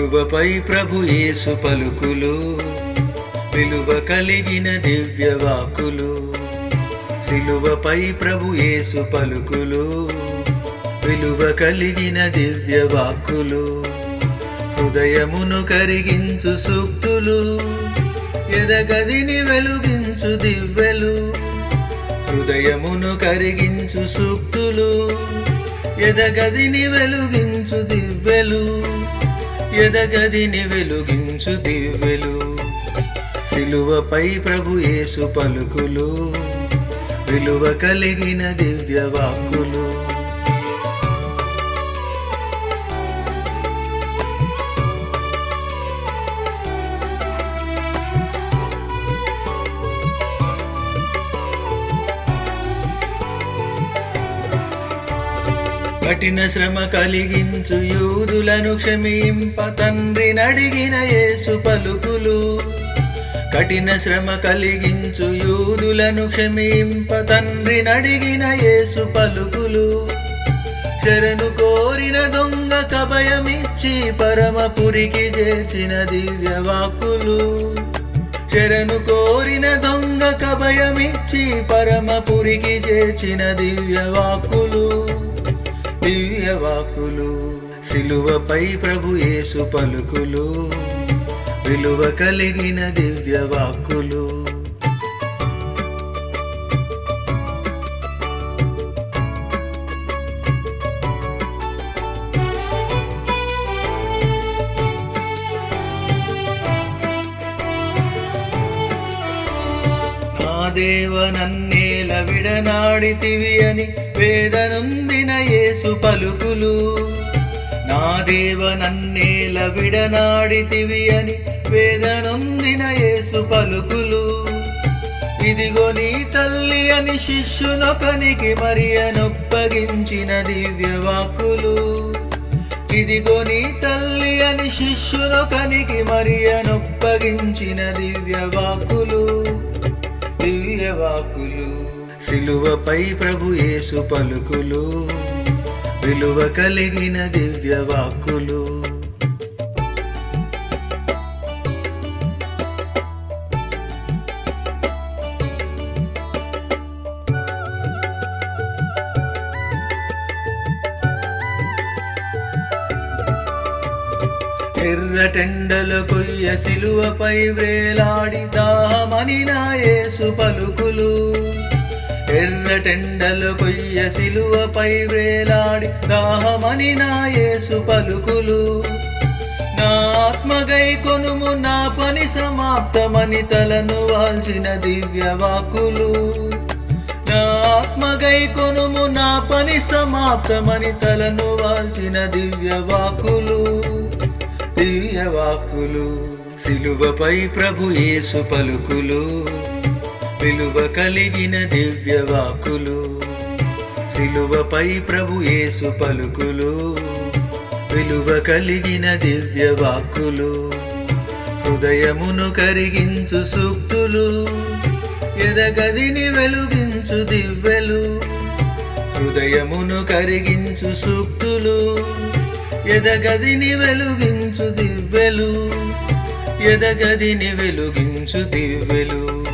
విలువపై ప్రభు యేసు పలుకులు విలువ కలిగిన దివ్య వాకులు సిలువపై ప్రభు యేసు పలుకులు విలువ కలిగిన దివ్య వాక్కులు. హృదయమును కరిగించు సూక్తులు ఎదగదిని వెలుగించు దివ్యలు హృదయమును కరిగించు సూక్తులు ఎదగదిని వెలుగించు దివ్యలు ఎదగదిని వెలుగించు దివ్యలు. సిలువపై ప్రభు యేసు పలుకులు. విలువ కలిగిన దివ్య వాక్కులు కఠిన శ్రమ కలిగించు యూదులను క్షమింప తండ్రి నడిగిన యేసు పలుకులు. కఠిన శ్రమ కలిగించు యూదులను క్షమింప తండ్రి నడిగిన యేసు పలుకులు. శరణు కోరిన దొంగ కభయమిచ్చి పరమపురికి చేర్చిన దివ్య వాక్కులు శరణు కోరిన దొంగ కభయమిచ్చి పరమపురికి చేర్చిన దివ్య వాక్కులు దివ్యవాకులు సిలువపై ప్రభు యేసు పలుకులు విలువ కలిగిన దివ్య దేవ నన్నేల విడనాడితివి అని వేదనుందిన యేసు పలుకులు. నా దేవ నన్నేల విడనాడితివి అని వేదనుందిన యేసు పలుకులు. ఇదిగో నీ తల్లి అని శిష్యునొకనికి మరియనొప్పగించిన దివ్య వాక్కులు ఇదిగో నీ తల్లి అని శిష్యునొకనికి మరియనొప్పగించిన దివ్య వాక్కులు సిలువపై ప్రభు యేసు పలుకులు. విలువ కలిగిన దివ్య వాక్కులు. ఎర్రటెండల కొయ్య సిలువపై వేలాడిదా దాహమని నా యేసు పలుకులు. ఎర్రటెండల కొయ్య సిలువపై వేలాడి దాహమని నా యేసు పలుకులు. నా ఆత్మగై కొనుము నా పని సమాప్తమని తలను వాల్చిన దివ్య వాకులు నా ఆత్మగై కొనుము నా పని సమాప్తమని తలను వాల్చిన దివ్య వాకులు దివ్యవాకులు సిలువపై ప్రభు యేసు పలుకులు విలువ కలిగిన దివ్య వాక్కులు. సిలువపై ప్రభు యేసు పలుకులు విలువ కలిగిన దివ్య వాక్కులు. హృదయమును కరిగించు సూక్తులు ఎదగదిని వెలుగించు దివ్యలు హృదయమును కరిగించు సూక్తులు ఎదగదిని వెలుగించు దివ్యలు ఎదగదిని వెలుగించు దివ్యలు.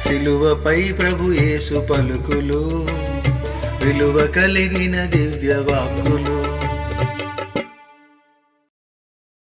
సిలువపై ప్రభు యేసు పలుకులు. విలువ కలిగిన దివ్య వాక్కులు